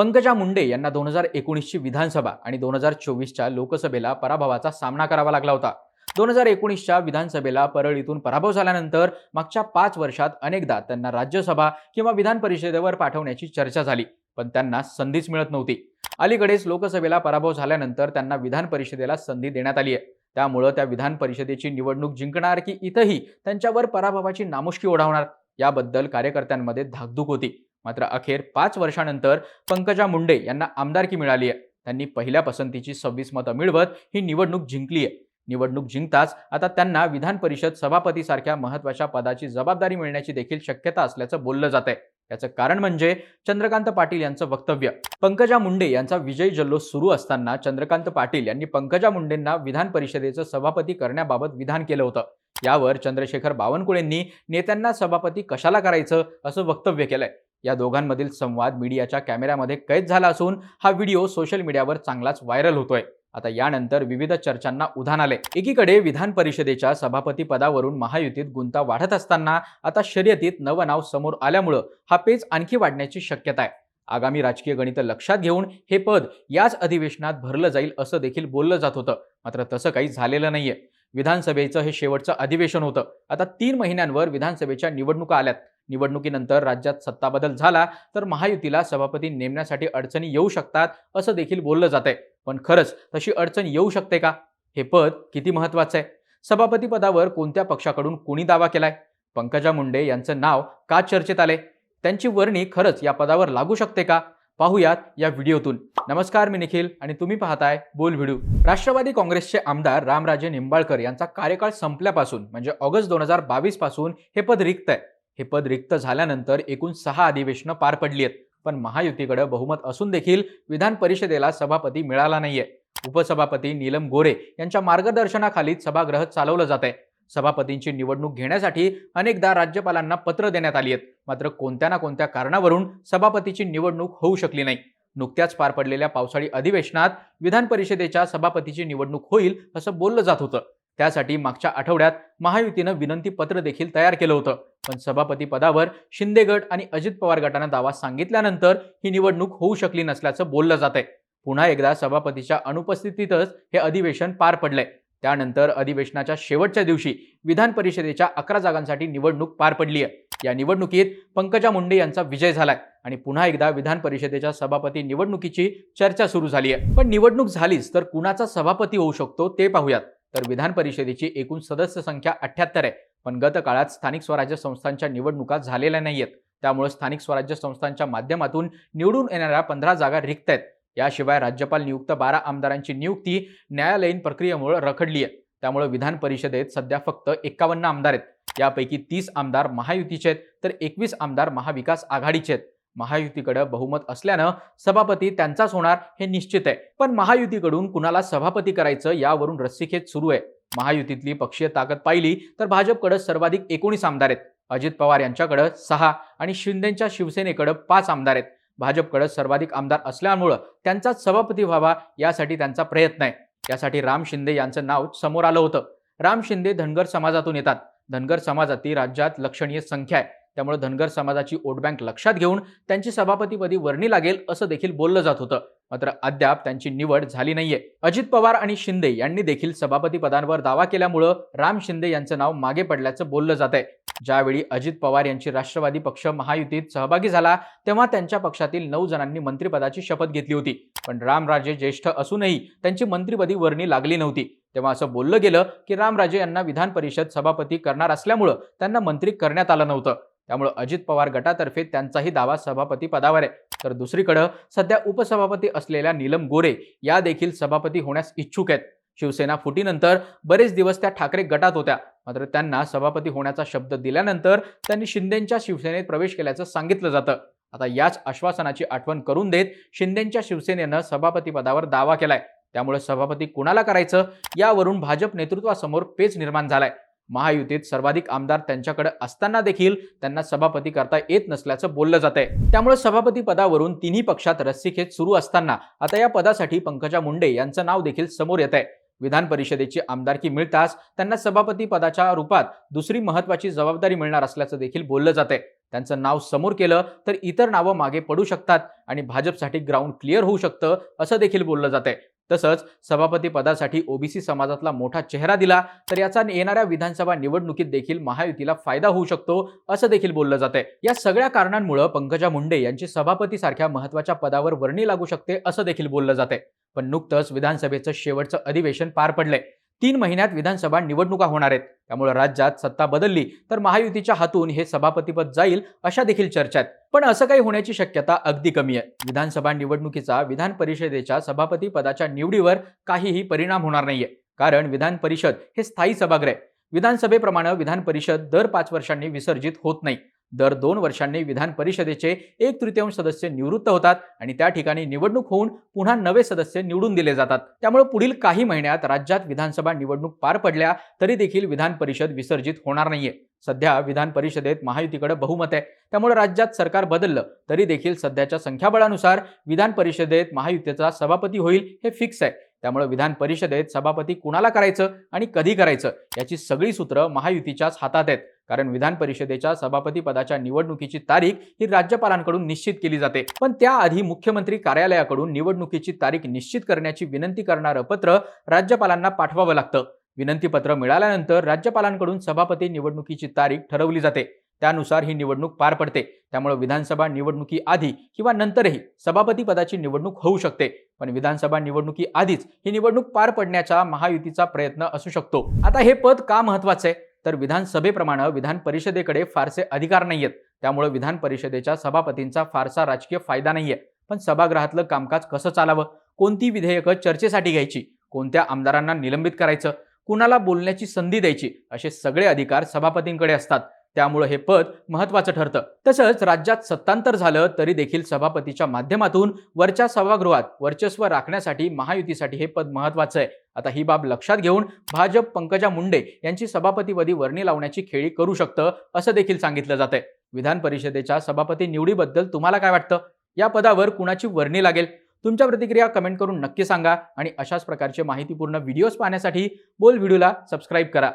पंकजा मुंडे यांना दोन हजार एकोणीसची विधानसभा आणि दोन हजार चोवीसच्या लोकसभेला पराभवाचा सामना करावा लागला होता. दोन हजार एकोणीसच्या विधानसभेला परळीतून पराभव झाल्यानंतर मागच्या पाच वर्षात अनेकदा त्यांना राज्यसभा किंवा विधान परिषदेवर पाठवण्याची चर्चा झाली पण त्यांना संधीच मिळत नव्हती. अलीकडेच लोकसभेला पराभव झाल्यानंतर त्यांना विधान परिषदेला संधी देण्यात आली आहे. त्यामुळं त्या विधान परिषदेची निवडणूक जिंकणार की इथंही त्यांच्यावर पराभवाची नामुष्की ओढावणार याबद्दल कार्यकर्त्यांमध्ये धाकधूक होती. मात्र अखेर पाच वर्षानंतर पंकजा मुंडे यांना आमदारकी मिळाली आहे. त्यांनी पहिल्या पसंतीची सव्वीस मतं मिळवत ही निवडणूक जिंकली आहे. निवडणूक जिंकताच आता त्यांना विधान परिषद सभापतीसारख्या महत्त्वाच्या पदाची जबाबदारी मिळण्याची देखील शक्यता असल्याचं बोललं जात आहे. याचं कारण म्हणजे चंद्रकांत पाटील यांचं वक्तव्य. पंकजा मुंडे यांचा विजय जल्लोष सुरू असताना चंद्रकांत पाटील यांनी पंकजा मुंडेंना विधान परिषदेचं सभापती करण्याबाबत विधान केलं होतं. यावर चंद्रशेखर बावनकुळेंनी नेत्यांना सभापती कशाला करायचं असं वक्तव्य केलंय. या दोघांमधील संवाद मीडियाच्या कॅमेऱ्यामध्ये कैद झाला असून हा व्हिडिओ सोशल मीडियावर चांगलाच व्हायरल होतोय. आता यानंतर विविध चर्चांना उधाण आले एकीकडे विधान परिषदेच्या सभापती पदावरून महायुतीत गुंता वाढत असताना आता शर्यतीत नवं नाव समोर आल्यामुळं हा पेच आणखी वाढण्याची शक्यता आहे. आगामी राजकीय गणित लक्षात घेऊन हे पद याच अधिवेशनात भरलं जाईल असं देखील बोललं जात होतं. मात्र तसं काही झालेलं नाहीये. विधानसभेचं हे शेवटचं अधिवेशन होतं. आता तीन महिन्यांवर विधानसभेच्या निवडणुका आल्यात. निवडणुकीनंतर राज्यात सत्ताबदल झाला तर महायुतीला सभापती नेमण्यासाठी अडचणी येऊ शकतात असं देखील बोललं जात आहे पण खरंच तशी अडचण येऊ शकते का? हे पद किती महत्वाचं आहे? सभापती पदावर कोणत्या पक्षाकडून कोणी दावा केलाय? पंकजा मुंडे यांचं नाव का चर्चेत आले त्यांची वर्णी खरंच या पदावर लागू शकते का? पाहूयात या व्हिडिओतून. नमस्कार मी निखिल आणि तुम्ही पाहताय बोल व्हिडिओ. राष्ट्रवादी काँग्रेसचे आमदार रामराजे निंबाळकर यांचा कार्यकाळ संपल्यापासून म्हणजे ऑगस्ट दोन हजार बावीसपासून हे पद रिक्त आहे. हे पद रिक्त झाल्यानंतर एकूण सहा अधिवेशनं पार पडली आहेत. पण महायुतीकडे बहुमत असून देखील विधान परिषदेला सभापती मिळाला नाहीये. उपसभापती नीलम गोरे यांच्या मार्गदर्शनाखाली सभागृह चालवलं जात आहे. सभापतींची निवडणूक घेण्यासाठी अनेकदा राज्यपालांना पत्र देण्यात आली आहेत. मात्र कोणत्या ना कोणत्या कारणावरून सभापतीची निवडणूक होऊ शकली नाही. नुकत्याच पार पडलेल्या पावसाळी अधिवेशनात विधान परिषदेच्या सभापतीची निवडणूक होईल असं बोललं जात होतं. त्यासाठी मागच्या आठवड्यात महायुतीनं विनंती पत्र देखील तयार केलं होतं. पण सभापती पदावर शिंदे गट आणि अजित पवार गटानं दावा सांगितल्यानंतर ही निवडणूक होऊ शकली नसल्याचं बोललं जात आहे पुन्हा एकदा सभापतीच्या अनुपस्थितीतच हे अधिवेशन पार पडलंय. त्यानंतर अधिवेशनाच्या शेवटच्या दिवशी विधान परिषदेच्या अकरा जागांसाठी निवडणूक पार पडली आहे या निवडणुकीत पंकजा मुंडे यांचा विजय झालाय आणि पुन्हा एकदा विधान परिषदेच्या सभापती निवडणुकीची चर्चा सुरू झाली आहे पण निवडणूक झालीच तर कुणाचा सभापती होऊ शकतो ते पाहूयात. तर विधान परिषदेची एकूण सदस्य संख्या अठ्याहत्तर आहे. पण गत काळात स्थानिक स्वराज्य संस्थांच्या निवडणुका झालेल्या नाहीयेत. त्यामुळे स्थानिक स्वराज्य संस्थांच्या माध्यमातून निवडून येणाऱ्या पंधरा जागा रिक्त आहेत. याशिवाय राज्यपाल नियुक्त बारा आमदारांची नियुक्ती न्यायालयीन प्रक्रियेमुळे रखडली आहे त्यामुळे विधान परिषदेत सध्या फक्त एकावन्न आमदार आहेत. यापैकी तीस आमदार महायुतीचे आहेत. तर एकवीस आमदार महाविकास आघाडीचे आहेत. महायुतीकडे बहुमत असल्यानं सभापती त्यांचाच होणार हे निश्चित आहे. पण महायुतीकडून कुणाला सभापती करायचं यावरून रस्सीखेच सुरू आहे. महायुतीतली पक्षीय ताकद पाहिली तर भाजपकडे सर्वाधिक एकोणीस आमदार आहेत. अजित पवार यांच्याकडे सहा आणि शिंदेच्या शिवसेनेकडे पाच आमदार आहेत. भाजपकडे सर्वाधिक आमदार असल्यामुळं त्यांचाच सभापती व्हावा यासाठी त्यांचा प्रयत्न आहे. यासाठी राम शिंदे यांचं नाव समोर आलं होतं. राम शिंदे धनगर समाजातून येतात. धनगर समाजातील राज्यात लक्षणीय संख्या आहे. त्यामुळे धनगर समाजाची वोटबँक लक्षात घेऊन त्यांची सभापतीपदी वर्णी लागेल असं देखील बोललं जात होतं. मात्र अद्याप त्यांची निवड झाली नाहीये. अजित पवार आणि शिंदे यांनी देखील सभापती पदांवर दावा केल्यामुळं राम शिंदे यांचं नाव मागे पडल्याचं बोललं जात आहे. ज्यावेळी अजित पवार यांची राष्ट्रवादी पक्ष महायुतीत सहभागी झाला तेव्हा त्यांच्या पक्षातील नऊ जणांनी मंत्रिपदाची शपथ घेतली होती. पण रामराजे ज्येष्ठ असूनही त्यांची मंत्रिपदी वर्णी लागली नव्हती. तेव्हा असं बोललं गेलं की रामराजे यांना विधान परिषद सभापती करणार असल्यामुळं त्यांना मंत्री करण्यात आलं नव्हतं. त्यामुळे अजित पवार गटातर्फे त्यांचाही दावा सभापती पदावर आहे. तर दुसरीकडं सध्या उपसभापती असलेल्या नीलम गोरे या देखील सभापती होण्यास इच्छुक आहेत. शिवसेना फुटीनंतर बरेच दिवस त्या ठाकरे गटात होत्या. मात्र त्यांना सभापती होण्याचा शब्द दिल्यानंतर त्यांनी शिंदेच्या शिवसेनेत प्रवेश केल्याचं सांगितलं जातं. आता याच आश्वासनाची आठवण करून देत शिंदेच्या शिवसेनेनं सभापती पदावर दावा केलाय. त्यामुळे सभापती कुणाला करायचं? यावरून भाजप नेतृत्वासमोर पेच निर्माण झालाय. महायुतीत सर्वाधिक आमदार त्यांच्याकडे असताना देखील त्यांना सभापती करता येत नसल्याचं बोललं जात आहे त्यामुळे सभापती पदावरून तिन्ही पक्षात रस्सीखेच सुरू असताना आता या पदासाठी पंकजा मुंडे यांचं नाव देखील समोर येत आहे विधान परिषदेची आमदारकी मिळताच त्यांना सभापती पदाच्या रूपात दुसरी महत्वाची जबाबदारी मिळणार असल्याचं देखील बोललं जात आहे त्यांचं नाव समोर केलं तर इतर नावं मागे पडू शकतात आणि भाजपसाठी ग्राउंड क्लिअर होऊ शकतं असं देखील बोललं जातंय. तसंच सभापती पदासाठी ओबीसी समाजातला मोठा चेहरा दिला तर याचा येणाऱ्या विधानसभा निवडणुकीत देखील महायुतीला फायदा होऊ शकतो असं देखील बोललं जातंय. या सगळ्या कारणांमुळे पंकजा मुंडे यांची सभापती सारख्या महत्त्वाच्या पदावर वर्णी लागू शकते असं देखील बोललं जातंय. पण नुकतंच विधानसभेचं शेवटचं अधिवेशन पार पडलंय. तीन महिन्यात विधानसभा निवडणुका होणार आहेत. त्यामुळे राज्यात सत्ता बदलली तर महायुतीच्या हातून हे सभापतीपद जाईल अशा देखील चर्चा आहेत. पण असं काही होण्याची शक्यता अगदी कमी आहे. विधानसभा निवडणुकीचा विधान परिषदेच्या सभापती पदाच्या निवडीवर काहीही परिणाम होणार नाहीये. कारण विधान परिषद हे स्थायी सभागृह आहे. विधानसभेप्रमाणे विधान परिषद दर पाच वर्षांनी विसर्जित होत नाही. दर दोन वर्षांनी विधान परिषदेचे एक तृतीयांश सदस्य निवृत्त होतात आणि त्या ठिकाणी निवडणूक होऊन पुन्हा नवे सदस्य निवडून दिले जातात. त्यामुळे पुढील काही महिन्यात राज्यात विधानसभा निवडणूक पार पडल्या तरी देखील विधान परिषद विसर्जित होणार नाहीये. सध्या विधान परिषदेत महायुतीकडे बहुमत आहे. त्यामुळे राज्यात सरकार बदललं तरी देखील सध्याच्या संख्याबळानुसार विधान परिषदेत महायुतीचा सभापती होईल हे फिक्स आहे. त्यामुळे विधान परिषदेत सभापती कुणाला करायचं आणि कधी करायचं याची सगळी सूत्र महायुतीच्याच हातात आहेत. कारण विधान परिषदेच्या सभापती पदाच्या निवडणुकीची तारीख ही राज्यपालांकडून निश्चित केली जाते. पण त्याआधी मुख्यमंत्री कार्यालयाकडून निवडणुकीची तारीख निश्चित करण्याची विनंती करणारं पत्र राज्यपालांना पाठवावं लागतं. विनंतीपत्र मिळाल्यानंतर राज्यपालांकडून सभापती निवडणुकीची तारीख ठरवली जाते. त्यानुसार ही निवडणूक पार पडते. त्यामुळे विधानसभा निवडणुकी आधी किंवा नंतरही सभापती पदाची निवडणूक होऊ शकते. पण विधानसभा निवडणुकी आधीच ही निवडणूक पार पडण्याचा महायुतीचा प्रयत्न असू शकतो. आता हे पद का महत्वाचं आहे? तर विधानसभेप्रमाणे विधान परिषदेकडे फारसे अधिकार नाहीयेत. त्यामुळे विधान परिषदेच्या सभापतींचा फारसा राजकीय फायदा नाही आहे पण सभागृहातलं कामकाज कसं चालावं? कोणती विधेयकं चर्चेसाठी घ्यायची? कोणत्या आमदारांना निलंबित करायचं? कुणाला बोलण्याची संधी द्यायची? असे सगळे अधिकार सभापतींकडे असतात. त्यामुळे हे पद महत्वाचं ठरतं. तसंच राज्यात सत्तांतर झालं तरी देखील सभापतीच्या माध्यमातून वरच्या सभागृहात वर्चस्व राखण्यासाठी महायुतीसाठी हे पद महत्वाचं आहे. आता ही बाब लक्षात घेऊन भाजप पंकजा मुंडे यांची सभापतीपदी वर्णी लावण्याची खेळी करू शकतं असं देखील सांगितलं जातंय. विधान परिषदेच्या सभापती निवडीबद्दल तुम्हाला काय वाटतं? या पदावर कुणाची वर्णी लागेल? तुमच्या प्रतिक्रिया कमेंट करून नक्की सांगा आणि अशाच प्रकारचे माहितीपूर्ण व्हिडिओज पाहण्यासाठी बोल व्हिडिओला सबस्क्राईब करा.